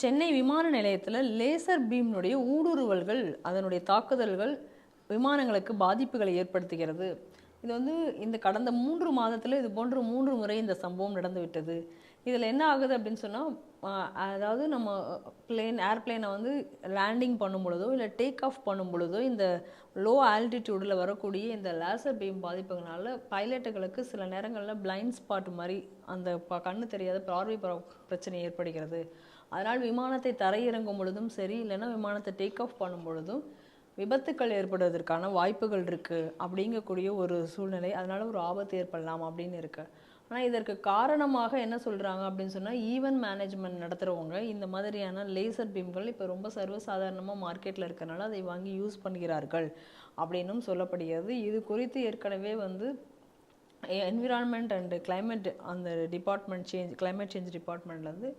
சென்னை விமான நிலையத்தில் லேசர் பீம்னுடைய ஊடுருவல்கள் அதனுடைய தாக்குதல்கள் விமானங்களுக்கு பாதிப்புகளை ஏற்படுத்துகிறது. இது வந்து இந்த கடந்த மூன்று மாதத்தில் இது போன்ற மூன்று முறை இந்த சம்பவம் நடந்துவிட்டது. இதில் என்ன ஆகுது அப்படின்னு சொன்னால் அதாவது நம்ம பிளேன் ஏர்பிளேனை வந்து லேண்டிங் பண்ணும் பொழுதோ இல்லை டேக் ஆஃப் பண்ணும் பொழுதோ இந்த லோ ஆல்டிடியூடில் வரக்கூடிய இந்த லேசர் பீம் பாதிப்புகளால் பைலட்டுகளுக்கு சில நேரங்களில் பிளைண்ட் ஸ்பாட் மாதிரி அந்த ப- கண்ணு தெரியாத பார்வை பிரச்சனை ஏற்படுகிறது. அதனால் விமானத்தை தரையிறங்கும் பொழுதும் சரி இல்லைன்னா விமானத்தை டேக் ஆஃப் பண்ணும் பொழுதும் விபத்துக்கள் ஏற்படுவதற்கான வாய்ப்புகள் இருக்குது அப்படிங்கக்கூடிய ஒரு சூழ்நிலை அதனால் ஒரு ஆபத்து ஏற்படலாம் அப்படின்னு இருக்குது ஆனால் இதற்கு காரணமாக என்ன சொல்கிறாங்க அப்படின்னு சொன்னால் ஈவென்ட் மேனேஜ்மெண்ட் நடத்துகிறவங்க இந்த மாதிரியான லேசர் பீம்கள் இப்போ ரொம்ப சர்வசாதாரணமாக மார்க்கெட்டில் இருக்கிறனால அதை வாங்கி யூஸ் பண்ணுகிறார்கள் அப்படின்னும் சொல்லப்படுகிறது. இது குறித்து ஏற்கனவே வந்து என்விரான்மெண்ட் அண்டு கிளைமேட் அந்த டிபார்ட்மெண்ட் சேஞ்ச் கிளைமேட் சேஞ்ச் டிபார்ட்மெண்ட்லேருந்து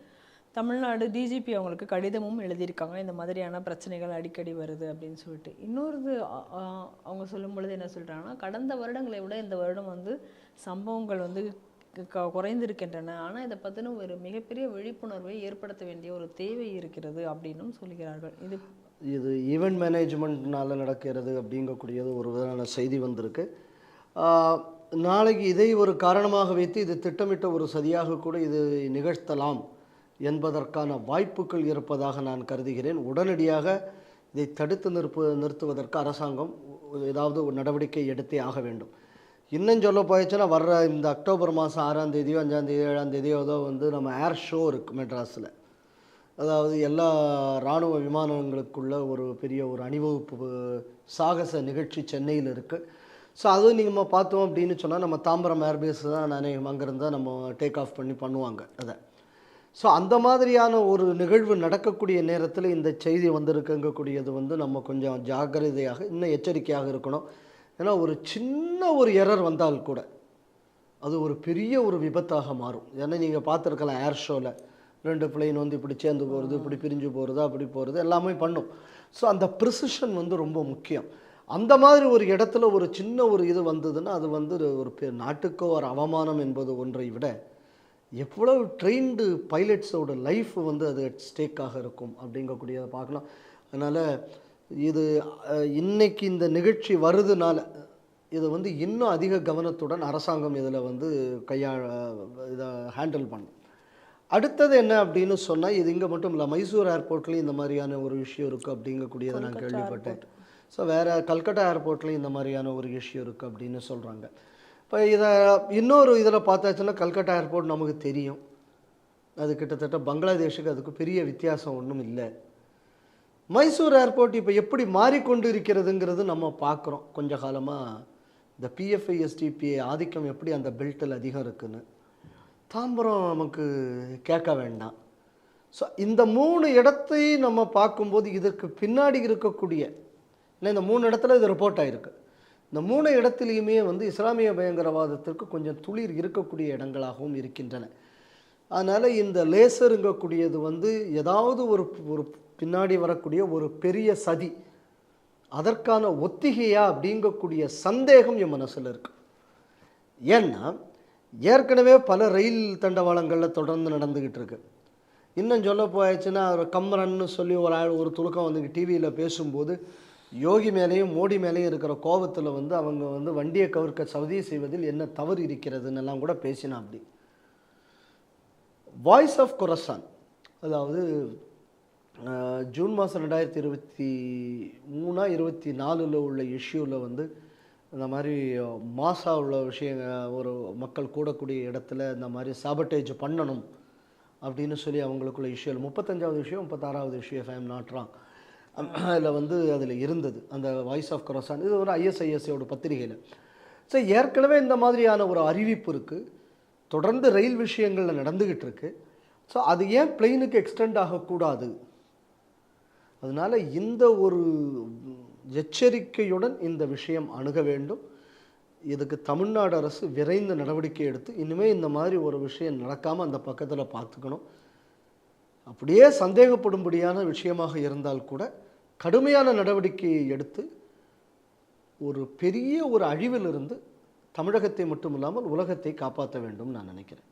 தமிழ்நாடு டிஜிபி அவங்களுக்கு கடிதமும் எழுதியிருக்காங்க. இந்த மாதிரியான பிரச்சனைகள் அடிக்கடி வருது அப்படின்னு சொல்லிட்டு. இன்னொரு அவங்க சொல்லும் பொழுது என்ன சொல்கிறாங்கன்னா கடந்த வருடங்களை விட இந்த வருடம் வந்து சம்பவங்கள் வந்து குறைந்திருக்கின்றன. ஆனால் இதை பற்றின ஒரு மிகப்பெரிய விழிப்புணர்வை ஏற்படுத்த வேண்டிய ஒரு தேவை இருக்கிறது அப்படின்னும் சொல்கிறார்கள். இது இது ஈவெண்ட் மேனேஜ்மெண்ட்னால நடக்கிறது அப்படிங்கக்கூடியது ஒரு விதமான செய்தி வந்திருக்கு. நாளைக்கு இதை ஒரு காரணமாக வைத்து இது திட்டமிட்ட ஒரு சதியாக கூட இது நிகழ்த்தலாம் என்பதற்கான வாய்ப்புகள் இருப்பதாக நான் கருதுகிறேன். உடனடியாக இதை தடுத்து நிற்பு நிறுத்துவதற்கு அரசாங்கம் ஏதாவது ஒரு நடவடிக்கை எடுத்தே ஆக வேண்டும். இன்னும் சொல்ல போயிடுச்சுன்னா வர்ற இந்த அக்டோபர் மாதம் ஆறாம் தேதியோ அஞ்சாம் தேதியோ ஏழாம் தேதியோ ஏதோ வந்து நம்ம ஏர் ஷோ இருக்குது மெட்ராஸில். அதாவது எல்லா இராணுவ விமானங்களுக்குள்ள ஒரு பெரிய ஒரு அணிவகுப்பு சாகச நிகழ்ச்சி சென்னையில் இருக்குது ஸோ அதுவும் நீங்கள் பார்த்தோம் அப்படின்னு சொன்னால் நம்ம தாம்பரம் ஏர்பேஸ் தான் நானே அங்கேருந்து தான் நம்ம டேக் ஆஃப் பண்ணி பண்ணுவாங்க அதை. ஸோ அந்த மாதிரியான ஒரு நிகழ்வு நடக்கக்கூடிய நேரத்தில் இந்த செய்தி வந்திருக்குங்கக்கூடியது வந்து நம்ம கொஞ்சம் ஜாக்கிரதையாக இன்னும் எச்சரிக்கையாக இருக்கணும். ஏன்னா ஒரு சின்ன ஒரு எரர் வந்தால் கூட அது ஒரு பெரிய ஒரு விபத்தாக மாறும். ஏன்னா நீங்கள் பார்த்துருக்கலாம் ஏர் ஷோவில் ரெண்டு பிளெயின் வந்து இப்படி சேர்ந்து போகிறது இப்படி பிரிஞ்சு போகிறது அப்படி போகிறது எல்லாமே பண்ணும். ஸோ அந்த ப்ரிசிஷன் வந்து ரொம்ப முக்கியம். அந்த மாதிரி ஒரு இடத்துல ஒரு சின்ன ஒரு இது வந்ததுன்னா அது வந்து ஒரு பெ- நாட்டுக்கோ ஒரு அவமானம் என்பது ஒன்றை விட எவ்வளவு ட்ரெயின்டு பைலட்ஸோட லைஃப் வந்து அது ஸ்டேக்காக இருக்கும் அப்படிங்கக்கூடியதை பார்க்கலாம். அதனால் இது இன்னைக்கு இந்த நிகழ்ச்சி வருதுனால இது வந்து இன்னும் அதிக கவனத்துடன் அரசாங்கம் இதில் வந்து கையாள இதை ஹேண்டில் பண்ணும். அடுத்தது என்ன அப்படின்னு சொன்னால் இது இங்கே மட்டும் இல்லை மைசூர் ஏர்போர்ட்லேயும் இந்த மாதிரியான ஒரு விஷயம் இருக்குது அப்படிங்கக்கூடியதை நான் கேள்விப்பட்டேன். ஸோ வேறு கல்கட்டா ஏர்போர்ட்லேயும் இந்த மாதிரியான ஒரு இஷ்யூ இருக்குது அப்படின்னு சொல்கிறாங்க இப்போ இதை இன்னொரு இதில் பார்த்தாச்சுன்னா கல்கட்டா ஏர்போர்ட் நமக்கு தெரியும். அது கிட்டத்தட்ட பங்களாதேஷுக்கு அதுக்கு பெரிய வித்தியாசம் ஒன்றும் இல்லை. மைசூர் ஏர்போர்ட் இப்போ எப்படி மாறிக்கொண்டு இருக்கிறதுங்கிறது நம்ம பார்க்குறோம். கொஞ்ச காலமாக இந்த பிஎஃப்ஐஎஸ்டிபிஏ ஆதிக்கம் எப்படி அந்த பெல்ட்டில் அதிகம் இருக்குன்னு. தாம்பரம் நமக்கு கேட்க வேண்டாம். ஸோ இந்த மூணு இடத்தையும் நம்ம பார்க்கும்போது இதற்கு பின்னாடி இருக்கக்கூடிய இல்லை இந்த மூணு இடத்துல இது ரிப்போர்ட் ஆகிருக்கு இந்த மூணு இடத்துலையுமே வந்து இஸ்லாமிய பயங்கரவாதத்திற்கு கொஞ்சம் துளிர் இருக்கக்கூடிய இடங்களாகவும் இருக்கின்றன. அதனால் இந்த லேசருங்கக்கூடியது வந்து ஏதாவது ஒரு ஒரு பின்னாடி வரக்கூடிய ஒரு பெரிய சதி. அதற்கான ஒத்திகையா அப்படிங்கக்கூடிய சந்தேகம் என் மனசில் இருக்கு. ஏன்னா ஏற்கனவே பல ரயில் தண்டவாளங்களில் தொடர்ந்து நடந்துக்கிட்டு இருக்கு. இன்னும் சொல்ல போயாச்சுன்னா ஒரு கம்மரன்னு சொல்லி ஒரு ஆள் ஒரு துலுக்கம் வந்து டிவியில் பேசும்போது யோகி மேலேயும் மோடி மேலேயும் இருக்கிற கோபத்தில் வந்து அவங்க வந்து வண்டியை கவிர்க்க சவுதி செய்வதில் என்ன தவறு இருக்கிறதுன்னெல்லாம் கூட பேசினா அப்படி வாய்ஸ் ஆஃப் கொரசான் அதாவது ஜூன் மாதம் ரெண்டாயிரத்தி இருபத்தி மூணா இருபத்தி நாலில் உள்ள இஷ்யூவில் வந்து இந்த மாதிரி மாசா உள்ள விஷயங்க ஒரு மக்கள் கூடக்கூடிய இடத்துல இந்த மாதிரி சாபட்டேஜ் பண்ணணும் அப்படின்னு சொல்லி அவங்களுக்குள்ள இஷ்யூ முப்பத்தஞ்சாவது விஷயம் முப்பத்தாறாவது விஷயம் ஃபேம் நாட்றான் அதில் வந்து அதில் இருந்தது அந்த வாய்ஸ் ஆஃப் கொரசான் இது ஒரு ஐஎஸ்ஐஎஸ்சியோட பத்திரிகையில். ஸோ ஏற்கனவே இந்த மாதிரியான ஒரு அறிவிப்பு இருக்குது தொடர்ந்து ரயில் விஷயங்களில் நடந்துக்கிட்டு இருக்கு ஸோ அது ஏன் பிளெயினுக்கு எக்ஸ்டெண்ட் ஆகக்கூடாது? அதனால் இந்த ஒரு எச்சரிக்கையுடன் இந்த விஷயம் அணுக வேண்டும். இதுக்கு தமிழ்நாடு அரசு விரைந்து நடவடிக்கை எடுத்து இனிமேல் இந்த மாதிரி ஒரு விஷயம் நடக்காமல் அந்த பக்கத்தில் பார்த்துக்கணும். அப்படியே சந்தேகப்படும்படியான விஷயமாக இருந்தால் கூட கடுமையான நடவடிக்கையை எடுத்து ஒரு பெரிய ஒரு அழிவிலிருந்து தமிழகத்தை மட்டும் இல்லாமல் உலகத்தை காப்பாற்ற வேண்டும் நான் நினைக்கிறேன்.